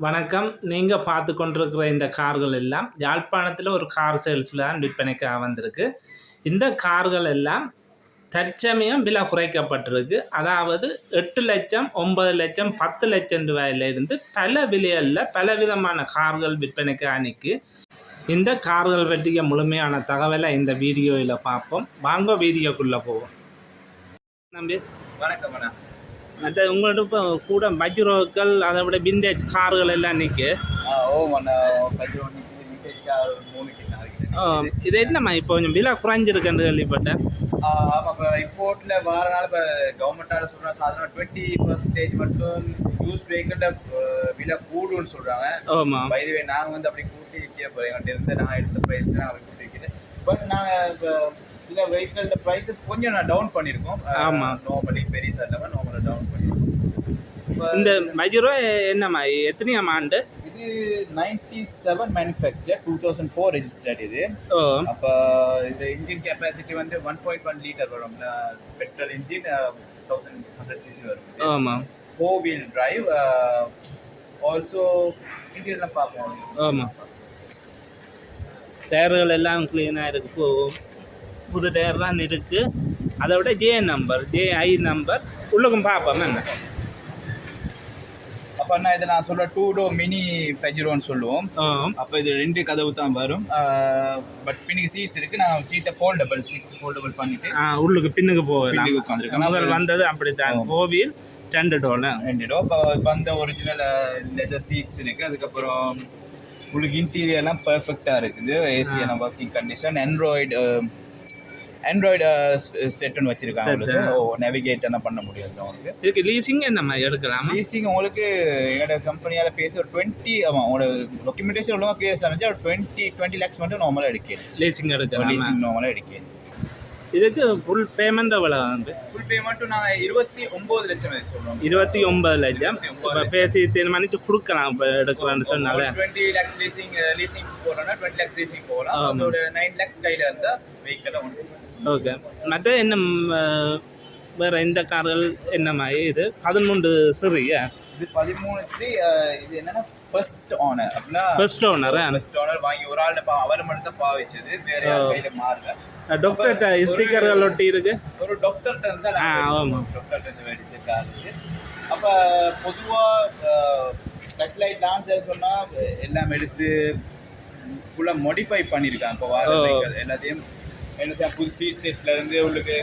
வணக்கம். நீங்கள் பார்த்து கொண்டிருக்கிற இந்த கார்கள் எல்லாம் யாழ்ப்பாணத்தில் ஒரு கார் சேல்ஸில் தான் விற்பனைக்காக வந்திருக்கு. இந்த கார்கள் எல்லாம் தற்சமயம் விலை குறைக்கப்பட்டிருக்கு. அதாவது எட்டு லட்சம் ஒன்பது லட்சம் பத்து லட்சம் ரூபாயிலிருந்து பல விலைகளில் பல விதமான கார்கள் விற்பனைக்கு அணிக்கு இந்த கார்கள் பற்றிய முழுமையான தகவலை இந்த வீடியோவில் பார்ப்போம். வாங்க வீடியோக்குள்ளே போவோம். நம்பி வணக்கம் அண்ணா. மற்ற உங்கள்ட்ட இப்போ கூட பஜ்ரோக்கள் அதை விட விண்டேஜ் கார்கள் எல்லாம் நிற்கு இது என்னம்மா இப்போ கொஞ்சம் விலை குறைஞ்சிருக்குன்னு கேள்விப்பட்டேன் ஆமாம் இப்போ இம்போர்ட்டில் வாரனால இப்போ கவர்மெண்ட்டால சொல்கிறாங்க சாதாரண டுவெண்ட்டி பர்சன்டேஜ் மட்டும் யூஸ் வெஹிக்கிள்ட விலை கூடுன்னு சொல்கிறாங்க ஆமாம் பைதுவே நாங்கள் வந்து அப்படி கூட்டி விற்க போகிறோம் எங்கள்கிட்ட இருந்து நான் எடுத்த ப்ரைஸ் தான் கூட்டி விற்கிறேன் பட் நாங்கள் இப்போ சில வெஹிக்கிள்ட ப்ரைஸஸ் கொஞ்சம் நான் டவுன் பண்ணியிருக்கோம். ஆமா. நார்மலி பெரிய சார் நார்மலாக டவுன் பண்ணியிருக்கோம். இந்த பஜ்ரோ என்னம்மா எத்தனையாம் ஆண்டு? இது ninety seven manufacture two thousand four registered இது அப்போ இது இன்ஜின் கெப்பாசிட்டி வந்து ஒன் பாயிண்ட் ஒன் லிட்டர் வரும். Petrol engine thousand hundred CC வரும். ஆமாம் ஃபோர் வீல் டிரைவ் ஆல்சோ இன்டீரியர்லாம் பார்ப்போம். ஆமாம் டயர்கள் எல்லாம் க்ளீனாக இருக்கு இப்போ புது டயர் தான் இருக்கு. அதை விட J number J I number உள்ளுக்கும் பார்ப்போம் என்ன. அப்போ என்ன இதை நான் சொல்ல டூ டோ மினி பெஜரோன்னு சொல்லுவோம் அப்போ இது ரெண்டு கதவு தான் வரும். பட் பின்னுக்கு சீட்ஸ் இருக்கு. நான் சீட்டை ஃபோல்டபுள் சீட்ஸ் ஃபோல்டபுள் பண்ணிட்டு உள்ளுக்கு பின்னுக்கு போகலாம். முதல் வந்தது அப்படித்தான். கோவில் ரெண்டு டோல ரெண்டு டோ இப்போ வந்த ஒரிஜினல் லெதர் சீட்ஸ் இருக்கு. அதுக்கப்புறம் உங்களுக்கு இன்டீரியர்லாம் பர்ஃபெக்டாக இருக்குது. ஏசி எல்லாம் ஒர்க்கிங் கண்டிஷன் ஆண்ட்ராய்டு ஆண்ட்ராய்டு செட்டுன்னு வச்சிருக்காங்க Set. உங்களுக்கு ஓ நேவிகேட் எல்லாம் பண்ண முடியாது உங்களுக்கு இதுக்கு லீசிங் என்னம்மா எடுக்கலாமா? லீசிங் உங்களுக்கு எங்களோட கம்பெனியால் பேசி ஒரு டுவெண்ட்டி ஆமாம் உங்களோட டாக்குமெண்டேஷன் ஒழுங்காக கிளியர் ஆனிச்சு ஒரு டுவெண்ட்டி டுவெண்ட்டி லேக்ஸ் மட்டும் நார்மலாக எடுக்கணும் லீசிங் எடுக்கலாமா? லீசிங் நார்மலாக எடுக்கணும் இதுக்கு ஃபுல் பேமெண்ட் எவ்வளோ வந்து. ஃபுல் பேமெண்ட்டும் நாங்கள் இருபத்தி ஒம்பது லட்சம் சொல்கிறோம் இருபத்தி ஒன்பது லட்சம். இப்போ பேசி தீர்மானித்து கொடுக்கலாம் இப்போ எடுக்கலாம்னு சொன்னால. டுவெண்ட்டி லேக்ஸ் லீசிங் லீசிங் போகிறோம்னா டுவெண்ட்டி லேக்ஸ் லீசிங் போகலாம். அதோட நைன் லேக்ஸ் கையில் இருந்தால் வெஹிக்கிள் ஒன்று ஓகே மற்ற என்ன வேற எந்த கார்கள் என்ன மாதிரி இது? பதிமூன்று சிறிய. இது பதிமூணு ஸ்ரீ இது என்னன்னா ஃபர்ஸ்ட் ஓனர் அப்படின்னா ஃபர்ஸ்ட் ஓனர் ஃபர்ஸ்ட் ஓனர் வாங்கி ஒரு பா அவர் மட்டும் தான் பாவிச்சது வேற யார் கையில மாறல. டாக்டர்கிட்ட ஸ்டிக்கர்கள் ஒட்டி இருக்கு? ஒரு டாக்டர்கிட்ட இருந்து தான் ஆ, ஆமா. டாக்டர்கிட்ட இருந்து மேடிச்ச கார் இது அப்ப பொதுவா ஹெட்லைட் லான்ச் சொன்னா எல்லாம் எடுத்து ஃபுல்லா மாடிஃபை பண்ணிருக்காங்க இப்போ வார எல்லாத்தையும் என்ன செய்ய புது சீட் செட்ல இருந்து உங்களுக்கு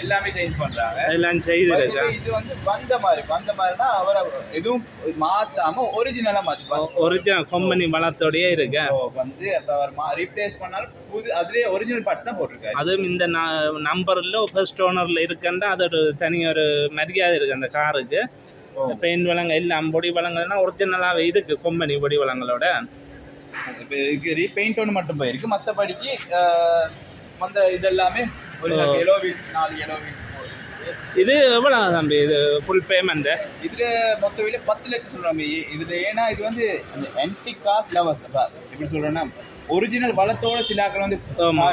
எல்லாமே சேஞ்ச் பண்றாங்க. எல்லாம் செய்திருக்கா இது வந்து வந்த மாதிரி வந்த மாதிரினா அவரை எதுவும் மாத்தாம ஒரிஜினலா மாத்தி ஒரிஜினல் கம்பெனி வளத்தோடயே இருக்கு. வந்து அவர் ரீப்ளேஸ் பண்ணாலும் புது அதுலயே ஒரிஜினல் பார்ட்ஸ் தான் போட்டிருக்காரு. அதுவும் இந்த நம்பரில் ஃபர்ஸ்ட் ஓனரில் இருக்குன்னா அது ஒரு தனி ஒரு மரியாதை இருக்கு அந்த காருக்கு. பெயிண்ட் வளங்கள் எல்லாம் பொடி வளங்கள்னா ஒரிஜினலாகவே இருக்கு கம்பெனி பொடி வளங்களோட இப்ப ரீபெயிண்ட் ஒன்று மட்டும் போயிருக்கு. மற்றபடிக்கு வந்த இதெல்லாமே. எலோ வீல்ஸ் நாலு எலோ வீல்ஸ் இது எவ்வளோ தம்பி? இது ஃபுல் பேமெண்ட்டு இதுல மொத்த விலை பத்து லட்சம் சொல்றாங்க இ- இதுல ஏன்னா இது வந்து அந்த என்டி காஸ் லவர்ஸ் எப்படி சொல்றேன்னா ஒரிஜினல் வளத்தோட சில ஆட்கள் வந்து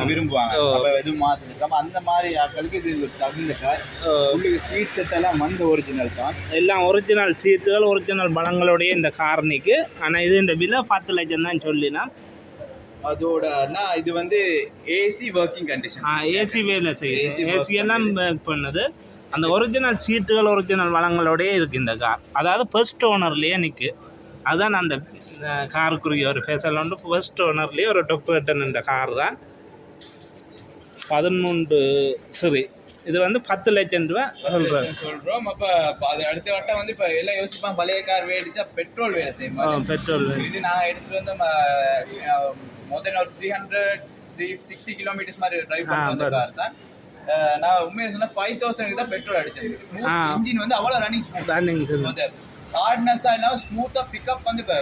விரும்புவாங்க. அப்ப எதுவும் மாத்திருக்காம அந்த மாதிரி ஆட்களுக்கு இது தகுந்த கார் உங்களுக்கு சீட் செட் எல்லாம் வந்து ஒரிஜினல் தான். எல்லாம் ஒரிஜினல் சீட்டுகள் ஒரிஜினல் பழங்களோடய இந்த காரணிக்கு ஆனால் இது இந்த விலை பத்து லட்சம் தான் சொல்லினா. அதோட இது வந்து ஏசி ஒர்க்கிங் கண்டிஷன் ஏசி வேலை செய்யுது. ஏசி எல்லாம் பண்ணுது. அந்த ஒரிஜினல் சீட்டுகள் ஒரிஜினல் வளங்களோடயே இருக்கு இந்த கார் அதாவது ஃபர்ஸ்ட் ஓனர்லேயே நிற்கு அதுதான் அந்த காருக்குரிய ஒரு ஃபேஷல் வந்து ஃபர்ஸ்ட் ஓனர்லேயே ஒரு டொக்டர் இந்த கார் தான். பதிமூன்று சரி இது வந்து பத்து லட்சம் ரூபா சொல்கிறேன் சொல்றோம். அப்ப அது அடுத்த வட்டம் வந்து இப்ப எல்லாம் யோசிப்பாங்க. பழைய கார் வேடிச்சா பெட்ரோல் வேலை செய்யும்? பெட்ரோல் இது நான் எடுத்துட்டு வந்து முதல்ல ஒரு three hundred three sixty kilometres மாதிரி டிரைவ் பண்ணி ஆ, வந்த. கார் தான். நான் உண்மையை சொன்னா ஃபைவ் தௌசண்ட்க்கு தான் பெட்ரோல் அடிச்சது. இன்ஜின் வந்து அவ்வளவு ரன்னிங் ஸ்மூத் ரன்னிங் அந்த ஹார்ட்னஸா இல்லாம ஸ்மூத்தா பிக்கப் வந்து இப்ப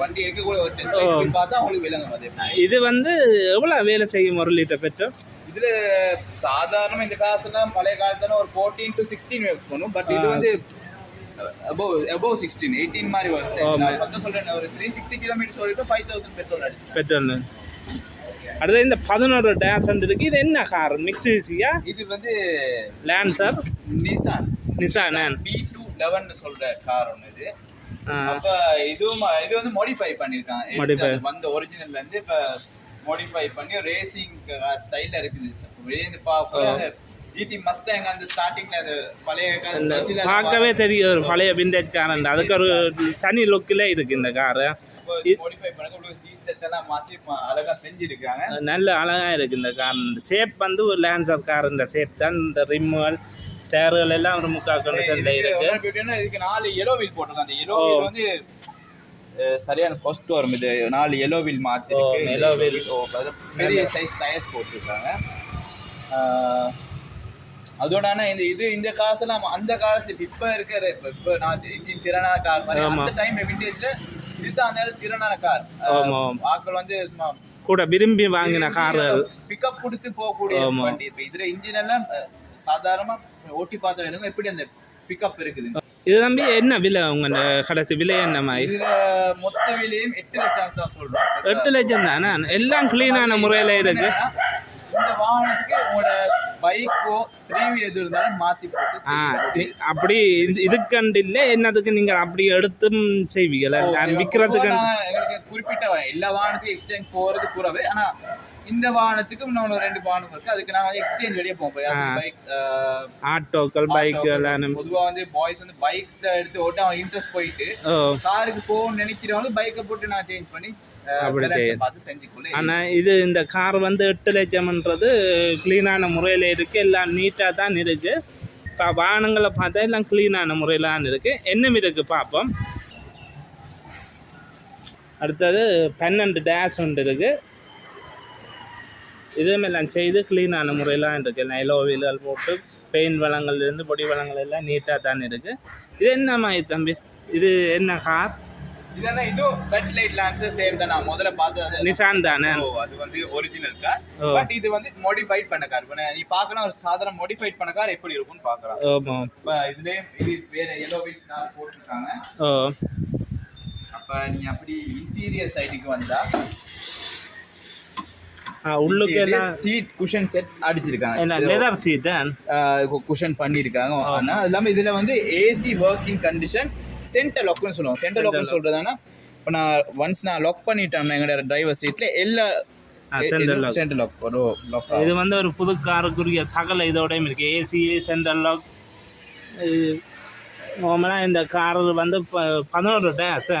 வண்டி எடுக்கக்கூடிய ஒரு டெஸ்ட் பார்த்தா உங்களுக்கு விளங்கும் அது. இது வந்து எவ்வளோ வேலை செய்யும் ஒரு லிட்டர் பெட்ரோல் இதுல சாதாரணமா இந்த காசுலாம் பழைய காலத்துல ஒரு ஃபோர்டீன் டு சிக்ஸ்டீன் பண்ணும் பட் இது. வந்து அபோவ் அபோவ் சிக்ஸ்டீன் எயிட்டீன் மாதிரி வருது ஆமா. நான் பக்கம் ஒரு த்ரீ சிக்ஸ்டி கிலோமீட்டர் வரைக்கும் ஃபைவ் தௌசண்ட் பெட்ரோல் அடிச்சு பெட்ரோல் அடுத்து இந்த பதினோரு டேஷ் இருக்கு. இது என்ன கார் மிக்சியா இது வந்து Lancer Nissan Nissan B two eleven சொல்ற கார் ஒன்று இது. அப்ப இதுவும் இது வந்து மாடிஃபை பண்ணிருக்காங்க வந்த ஒரிஜினல்ல இருந்து இப்ப மாடிஃபை பண்ணி ரேசிங் ஸ்டைல்ல இருக்குது. வெளியே இருந்து பார்க்கல அந்த ஜிடி மஸ்டாங் அந்த ஸ்டார்டிங்ல அது பழைய பார்க்கவே தெரியும். ஒரு பழைய விண்டேஜ் காரன் அதுக்கு ஒரு தனி லுக்கில் இருக்கு இந்த காரு நல்ல அழகா இருக்கு இந்த கார் ஷேப் வந்து ஒரு லேன்சர் கார் இந்த ஷேப் தான். இந்த ரிம்முகள் டயர்கள் எல்லாம் ஒரு முக்கால் கண்டிஷன்ல இருக்கு. இதுக்கு நாலு எலோ வீல் போட்டிருக்காங்க. அந்த எலோ. வீல் வந்து சரியான காஸ்ட் வரும் இது. நாலு எலோ வீல் மாத்தி ஓ, yellow wheel. பெரிய சைஸ் டயர்ஸ் போட்டிருக்காங்க. அதோட ஆனா இந்த இது இந்த காசெல்லாம் அந்த காலத்து இப்ப இருக்கிற இப்ப இப்ப நான் திறனான கார் மாதிரி. அந்த டைம் விண்டேஜ்ல இதுதான் அந்த திறனான கார். ஆமா. ஆட்கள் வந்து கூட விரும்பி வாங்கின கார்கள் பிக்கப் கொடுத்து போகக்கூடிய. வண்டி. இப்ப இதுல இன்ஜின் எல்லாம் அஹ், சாதாரணமா ஓட்டி பார்த்த வேணுங்க. எப்படி அந்த பிக்கப் இருக்குது? இது தம்பி என்ன விலை உங்க கடைசி? விலை என்ன மாதிரி மொத்த விலையும் எட்டு லட்சம் தான் சொல்றோம். எட்டு லட்சம் தானே? எல்லாம் கிளீனான முறையில் இருக்கு. இந்த வாகனத்துக்கு உங்களோட பைக்கோ த்ரீ எது இருந்தாலும் மாத்தி போட்டு அப்படி இது- இதுக்கண்டு இல்லை என்னதுக்கு நீங்கள் அப்படி எடுத்தும் செய்வீங்களா? விற்கிறதுக்கு எங்களுக்கு குறிப்பிட்ட எல்லா வாகனத்துக்கும் எக்ஸ்சேஞ்ச் போறது குறவு ஆனா இந்த வாகனத்துக்கு இன்னொன்று ரெண்டு வாகனம் இருக்கு. அதுக்கு நான் வந்து எக்ஸ்சேஞ்ச் வெளியே போவோம். பைக் ஆட்டோக்கள் பைக்குகள் பொதுவா வந்து பாய்ஸ் வந்து பைக்ஸ்ல எடுத்து ஓட்ட அவன் இன்ட்ரெஸ்ட் போயிட்டு காருக்கு போகணும்னு நினைக்கிறவங்க பைக்கை போட்டு நான் சேஞ்ச் பண்ணி ஆனால் இது இந்த கார் வந்து எட்டு லட்சம்ன்றது க்ளீனான முறையில் இருக்குது எல்லாம் நீட்டாக தான் இருக்குது இப்போ வாகனங்களை பார்த்தா எல்லாம் க்ளீனான முறையில் தான் இருக்குது என்ன இருக்குது பார்ப்போம். அடுத்தது பன்னெண்டு டேஷ் ஒன்று இருக்குது இதுவும் எல்லாம் செய்து க்ளீனான முறையிலாம் இருக்குது எல்லோ வீலர் போட்டு பெயிண்ட் வளங்கள்லேருந்து பொடி வளங்கள் எல்லாம் நீட்டாக தான் இருக்குது இது என்ன மாதிரி தம்பி? இது என்ன கார் இதெல்லாம் இதுவும் ஃப்ளட் லான்ஸ் சேம் தான்? நான் முதல்ல பார்த்தது நிசான் தானே? ஓ, அது வந்து ஒரிஜினல் கார். பட் இது வந்து மாடிஃபைட் பண்ண கார் நீ பார்க்கலாம் ஒரு சாதாரண மாடிஃபைட் பண்ண கார் எப்படி இருக்கும்னு பார்க்கலாம். இப்ப இதுலயே இது வேற எல்லோ வீல்ஸ் நான் போட்டிருக்காங்க. ஓ. அப்ப நீங்க அப்படி இன்டீரியர் சைடுக்கு வந்தா உள்ளுக்கு எல்லாம் சீட் குஷன் செட் அடிச்சிருக்காங்க. லெதர் சீட்டன் குஷன் பண்ணிருக்காங்க ஆனா அது இல்லாம இதுல வந்து ஏசி ஒர்க்கிங் கண்டிஷன் சென்டர் லாக்னு சொல்லுவோம் சென்டர் லாக்னு சொல்றதுனா இப்போ நான் ஒன்ஸ் நான் லாக் பண்ணிட்டேன் எங்களோட டிரைவர் சீட்ல எல்லா. சென்டர் லாக் லாக் இது வந்து ஒரு புது காருக்குரிய சகல இதோடையும் இருக்கு. ஏசி சென்ட்ரல் லாக் நார்மலாக இந்த கார் வந்து பதினோரு டேஸ்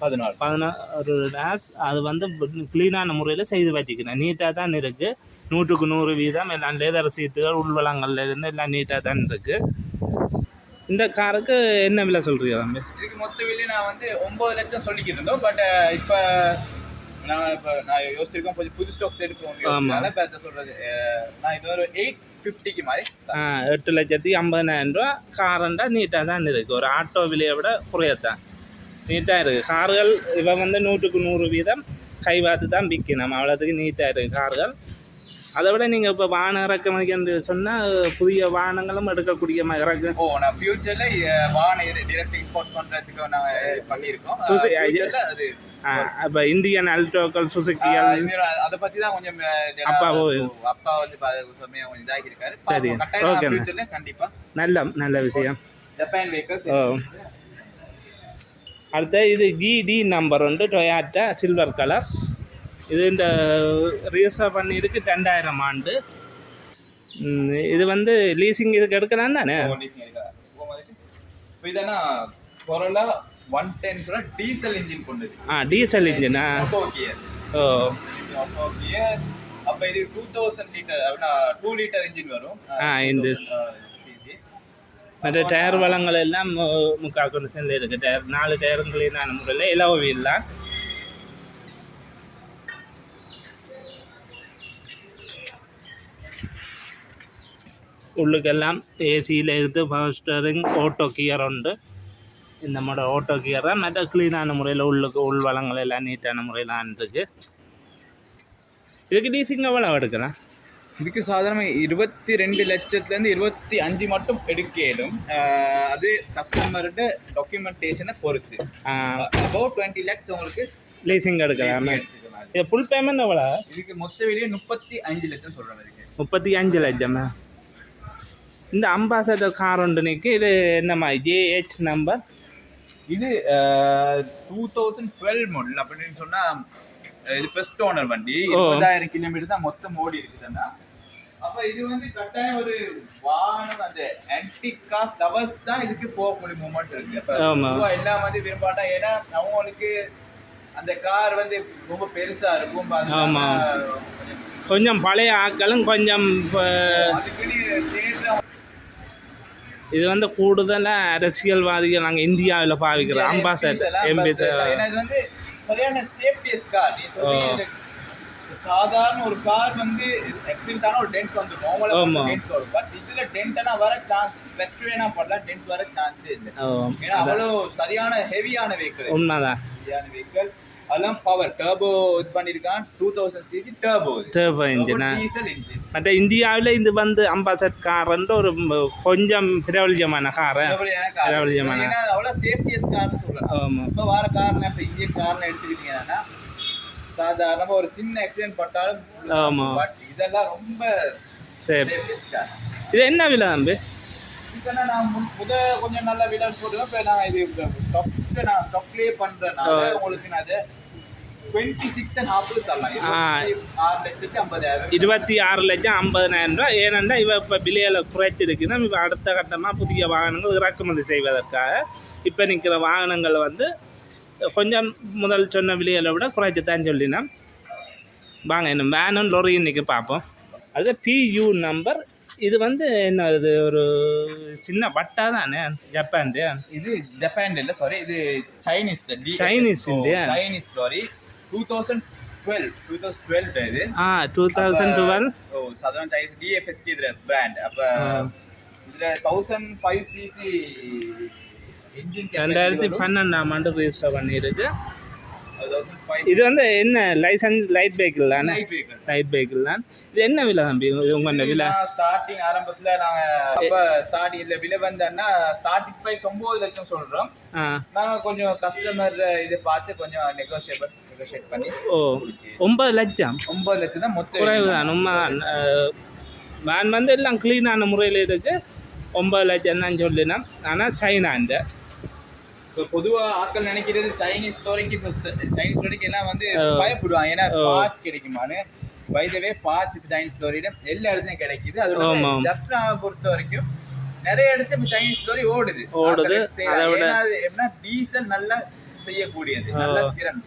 பதினாலு. பதினோரு டேஸ் அது வந்து க்ளீனான முறையில் செய்து வச்சுக்கிறேன் நீட்டாக தான் இருக்குது நூற்றுக்கு நூறு வீதம். எல்லாம் லேதர் சீட்டுகள் உள்வளங்கள்ல இருந்து எல்லாம் நீட்டாக தான் இருக்குது இந்த காருக்கு என்ன விலை சொல்கிறீங்க தம்பி? இதுக்கு மொத்த விலை நான் வந்து ஒன்பது லட்சம் சொல்லிக்கிட்டு இருந்தோம். பட் இப்போ நான் இப்போ நான் யோசிச்சிருக்கேன். கொஞ்சம் புது ஸ்டாக்ஸ் யோசிச்சனால இப்போ அதை சொல்றது அஹ், நான் இது ஒரு எயிட் ஃபிஃப்டிக்கு மாதிரி ஆ, எட்டு லட்சத்தி ஐம்பதாயிரம் ரூபா. காரண்டா நீட்டாக தான் இருக்குது ஒரு ஆட்டோ விலையை விட குறையத்தான். நீட்டாக இருக்குது கார்கள் இவன் வந்து நூற்றுக்கு நூறு வீதம் கை பார்த்து தான் விற்கணும் அவ்வளோத்துக்கு நீட்டாக இருக்குது கார்கள். அதை விட நீங்கள் இப்போ வாகனம் இறக்குமதிக்கு சொன்னால் புதிய வாகனங்களும் எடுக்கக்கூடிய இறக்கு. ஓ நான் ஃபியூச்சர்ல வாகனம் டிரெக்ட் இம்போர்ட் பண்றதுக்கு நாங்க பண்ணியிருக்கோம். அது இப்போ இந்தியன் அல்டோக்கள் சுசுக்கிகள் அதை பத்தி தான் கொஞ்சம் அப்பா. அப்பா வந்து கொஞ்சம் இதாகி இருக்காரு சரி. கட்டாயம் Okay. ஃபியூச்சர்ல கண்டிப்பா. நல்ல நல்ல விஷயம். ஜப்பான் வெஹிக்கல்ஸ் ஓ. அடுத்து இது ஜிடி நம்பர் வந்து டொயாட்டா சில்வர் கலர் இது இந்த ரிஜிஸ்டர் பண்ணியிருக்கு ரெண்டாயிரம் ஆண்டு. இது வந்து லீசிங் இதுக்கு எடுக்கலாம் தானே? இதனா Corolla one ten diesel engine கொண்டது. ஆ டீசல் இன்ஜினா ஓ. அப்ப இது டூ தௌசண்ட் லிட்டர் அப்படின்னா டூ லிட்டர் இன்ஜின் வரும். ஆ, இந்த. மற்ற டயர் வளங்கள் எல்லாம் முக்கால் கண்டிஷனில் இருக்குது டயர் நாலு டயருங்களையும் நான் முறையில் இலவ வீல்லாம் உள்ளுக்கெல்லாம் ஏசியில் இருந்து பவர் ஸ்டரிங் ஓட்டோ கியர் உண்டு இந்த மாதிரி ஓட்டோ கியரை மற்ற க்ளீனான முறையில் உள்ளுக்கு உள் வளங்கள் எல்லாம் நீட்டான முறையில் இருக்கு இதுக்கு டீசிங் எவ்வளோ எடுக்கலாம் இதுக்கு சாதாரண இருபத்தி ரெண்டு லட்சத்துல இருந்து இருபத்தி அஞ்சு மட்டும் எடுக்க இயலும் ஆஹ் அது கஸ்டமர்கிட்ட டாக்குமெண்டேஷனை பொறுத்து. அபவுட் டுவெண்ட்டி லேக்ஸ் உங்களுக்கு லீசிங் எடுக்கலாமே. இது ஃபுல் பேமெண்ட் எவ்வளோ? இதுக்கு மொத்த விலையே முப்பத்தி அஞ்சு லட்சம் சொல்ற மாதிரி முப்பத்தி அஞ்சு லட்சமா? இந்த அம்பாசடர் கார் ஒன்று நிற்கு இது என்னம்மா ஜேஹெச் நம்பர் இது டூ தௌசண்ட் டுவெல் மாடல் அப்படின்னு சொன்னா அஹ், இது ஃபர்ஸ்ட் ஓனர் வண்டி. இருபதாயிரம் கிலோமீட்டர் தான் மொத்தம் ஓடி இருக்குதுன்னா அப்ப இது வந்து கட்டாயம் ஒரு வாகனம் அந்த ஆன்டிக் காஸ் லவர்ஸ் தான் இதுக்கு போக முடியும் மூமெண்ட் இருக்கு. அப்ப எல்லாம் வந்து விரும்பாட்டா ஏன்னா அவங்களுக்கு அந்த கார் வந்து ரொம்ப பெருசா இருக்கும். கொஞ்சம் பழைய ஆட்களும் கொஞ்சம் இது வந்து கூடுதலாக அரசியல்வாதிகள் நாங்கள் இந்தியாவில் பாவிக்கிறோம். அம்பாசடர் எம்பி ஏன்னா இது வந்து சரியான சேஃப்டியஸ் கார் நீ சொல்றீங்க, ஓ. இது சாதாரண ஒரு கார் வந்து ஆக்சிடென்ட் ஆன ஒரு டென்ட் வந்து நார்மலா ஆமா. டென்ட் வரும். பட் இதுல டென்ட் ஆனா வர சான்ஸ் வேணா படலாம் டென்ட் வர சான்ஸே இல்லை. ஏன்னா அவ்வளவு சரியான ஹெவியான வெஹிக்கிள் உண்மைதான். ஹெவியான வெஹிக்கிள் அதெல்லாம் பவர் டர்போ இது பண்ணிருக்கான். Two thousand CC turbo turbo இன்ஜினா diesel engine மற்ற இந்தியாவில் இது வந்து அம்பாசட் கார்ன்ற ஒரு கொஞ்சம் பிரபலியமான காரு பிரபலியமான ஏன்னா அவ்வளவு சேஃப்டியஸ் கார்னு ஆமாம் இப்போ வர காரணம் இப்போ இந்தியன் காரணம் எடுத்துக்கிட்டீங்கன்னா சாதாரணமாக ஒரு சின்ன ஆக்சிடென்ட் பட்டாலும் ஆமா. பட் இதெல்லாம் ரொம்ப சரி. இது என்ன விலை தம்பி? இப்போ நான் முன் முத கொஞ்சம் நல்ல விலை போடுவேன் இப்போ நான் இது ஸ்டாப்ல நான் ஸ்டாப்லேயே பண்ணுறேனால உங்களுக்கு நான் அதை. இருபத்தி ஆறு லட்சம் ஐம்பதனாயிரம் ரூபாய். ஏனென்றா இவ இப்போ விலையில குறைச்சிருக்குன்னா இப்போ அடுத்த கட்டமாக புதிய வாகனங்கள் இறக்குமதி செய்வதற்காக இப்போ நிற்கிற வாகனங்கள் வந்து கொஞ்சம் முதல் சொன்ன விலையில விட குறைச்சி தான் சொல்லினோம் வாங்க இன்னும் வேனும் லொரியும் இன்றைக்கி பார்ப்போம். அது பியூ நம்பர் இது வந்து என்ன இது ஒரு சின்ன பட்டா தானே ஜப்பான்டு இது ஜப்பான் இல்ல சாரி இது சைனீஸ் இல்லையா? Chinese sorry two thousand twelve two thousand twelve இது. ஆ டூ தௌசண்ட் டுவெல் ஓ சாதாரண சைனீஸ் டிஎஃப்எஸ்கி இதுல பிராண்ட் அப்ப இதுல தௌசண்ட் ஃபைவ் சிசி ரெண்டாயிரத்தி பன்னெண்டாம் ஆண்டு ரிஜிஸ்டர் பண்ணியிருக்கு இது வந்து என்ன லைசன்ஸ் லைட் வெஹிக்கிள் தானே? லைட் வெஹிக்கிள் தான். இது என்ன விலை தம்பி? உங்கள் விலை? ஸ்டார்டிங் ஆரம்பத்துல நாங்க அப்ப ஸ்டார்டிங் இல்ல விலை வந்தோம்னா ஸ்டார்டிங் பிரைஸ் ஒன்பது லட்சம் சொல்றோம். நாங்க கொஞ்சம் கஸ்டமர் இது பார்த்து கொஞ்சம் நெகோசியேட் நெகோசியேட் பண்ணி ஓ ஒன்பது லட்சம்? ஒன்பது லட்சம் தான் மொத்த குறைவு தான். உண்மைதான் வேன் வந்து எல்லாம் க்ளீனான முறையில் இருக்கு. ஒன்பது லட்சம் தான் சொல்லினோம் ஆனால் சைனாண்ட இப்போ பொதுவா ஆட்கள் நினைக்கிறது சைனீஸ் ஸ்டோரிக்கு இப்போ சைனீஸ் ஸ்டோரிக்கு எல்லாம் வந்து. பயப்படுவாங்க ஏன்னா. பார்ட்ஸ் கிடைக்குமான்னு வைதவே பார்ட்ஸ் இப்போ சைனீஸ் ஸ்டோரியில எல்லா இடத்துலயும் கிடைக்குது அது ஆமாம். லெஃப்டாவை பொறுத்த வரைக்கும் நிறைய இடத்துல இப்போ சைனீஸ் ஸ்டோரி ஓடுது ஓடுது. எப்படின்னா டீசல் நல்லா செய்யக்கூடியது நல்ல. திறன்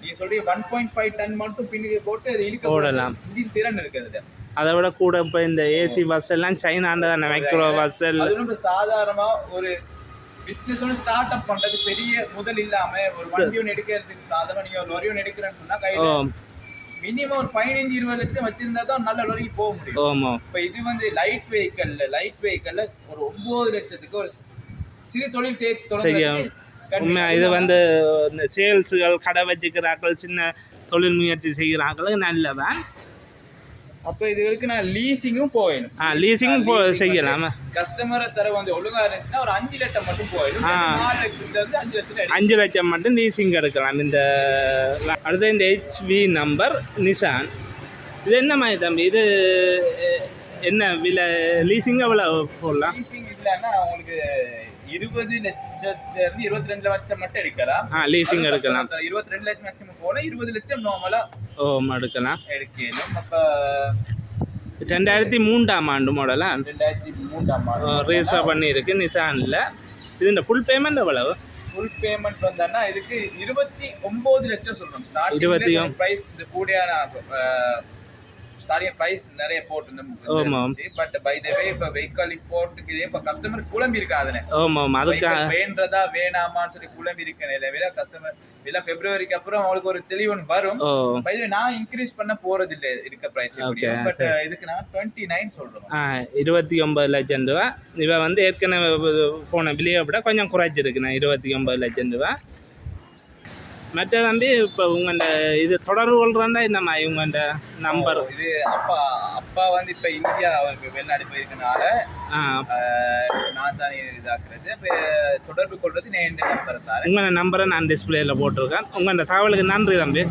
நீங்க சொல்றீங்க ஒன் பாயிண்ட் ஃபைவ் டன் மட்டும் பின்னுக்கு போட்டு அது இழுக்க ஓடலாம். திறன் இருக்குது. அதை விட கூட இப்போ இந்த ஏசி பஸ் எல்லாம் சைனாண்ட தானே மைக்ரோ பஸ் அது நம்ம சாதாரணமா ஒரு பிசினஸ் ஒன்று ஸ்டார்ட் அப் பண்றது பெரிய முதல் இல்லாம ஒரு வண்டி ஒன்று எடுக்கிறதுக்கு சாதாரண நீங்க ஒரு லொரி ஒன்று எடுக்கிறேன்னு சொன்னா கையில மினிமம் ஒரு பதினஞ்சு இருபது லட்சம் வச்சிருந்தா தான் நல்ல லொரிக்கு போக முடியும். இப்ப இது வந்து லைட் வெஹிக்கல்ல லைட் வெஹிக்கல்ல ஒரு ஒன்பது லட்சத்துக்கு ஒரு சிறு தொழில் சேர்த்து செய்ய உண்மை இது வந்து இந்த சேல்ஸுகள் கடை வச்சுக்கிறார்கள் சின்ன தொழில் முயற்சி செய்கிறார்கள் நல்ல வேன் அப்ப இதுகளுக்கு நான் லீசிங்கும் போயிடும் ஆ லீசிங் போ செய்யலாமா. கஸ்டமரை தர வந்து ஒழுங்கா இருந்துச்சுன்னா ஒரு அஞ்சு லட்சம் மட்டும் போயிடும். நாலு அஞ்சு லட்சம் அஞ்சு லட்சம் மட்டும் லீசிங் எடுக்கலாம். இந்த அடுத்து இந்த ஹெச்வி நம்பர் நிசான் இது என்ன மாதிரி தம்பி? இது என்ன விலை? லீசிங் எவ்வளோ போடலாம்? லீசிங் இல்லைன்னா உங்களுக்கு இருபது லட்சத்துல இருந்து இருபத்தி ரெண்டு லட்சம் மட்டும் எடுக்கலாம். லீசிங் எடுக்கலாம். இருபத்தி ரெண்டு லட்சம் மேக்ஸிமம் போல இருபது லட்சம் நார்மலா ஓ எடுக்கலாம். எடுக்கணும். அப்ப ரெண்டாயிரத்தி மூன்றாம் ஆண்டு மாடலா ரெண்டாயிரத்தி மூன்றாம் ஆண்டு ரெஜிஸ்டர் பண்ணியிருக்கு நிசானில். இது இந்த ஃபுல் பேமெண்ட் எவ்வளவு? ஃபுல் பேமெண்ட் வந்தோம்னா இதுக்கு இருபத்தி ஒன்பது லட்சம் சொல்றோம். இருபத்தி பிரைஸ் இந்த கூடியான ஸ்டார்டிங் பிரைஸ் நிறைய ஆமாம். போட்டு பட் பை த வே இப்ப வெஹிக்கல் இம்போர்ட்டுக்கு இதே இப்ப கஸ்டமர் குழம்பி இருக்கா அதுல. ஆமாம் அதுக்கு vehicle வேண்டதா வேணாமான்னு சொல்லி குழம்பி இருக்க நிலையில கஸ்டமர் இல்ல பிப்ரவரிக்கு அப்புறம் அவங்களுக்கு ஒரு தெளிவு வரும். way, நான் இன்க்ரீஸ் பண்ண போறது இல்ல இருக்க பிரைஸ் பட் இதுக்கு நான் டுவெண்ட்டி நைன் சொல்றேன் ஆ இருபத்தி ஒம்பது லட்சம் ரூபா இவ வந்து ஏற்கனவே போன விலையை விட கொஞ்சம் குறைச்சிருக்கு நான் இருபத்தி ஒம்பது லட்சம் ரூபா மற்ற தம்பி இப்போ உங்கள்ட இது தொடர்பு கொள்றா என்னம்மா இவங்கள்ட நம்பர் இது அப்பா அப்பா வந்து இப்ப இந்தியா அவருக்கு வெளிநாடு போயிருக்கனால நான் தான் இதாக்குறது. இப்ப தொடர்பு கொள்றது நான் என் நம்பர் உங்களோட நம்பரை நான் டிஸ்பிளேயில் போட்டிருக்கேன். உங்களோட தகவலுக்கு நன்றி தம்பி.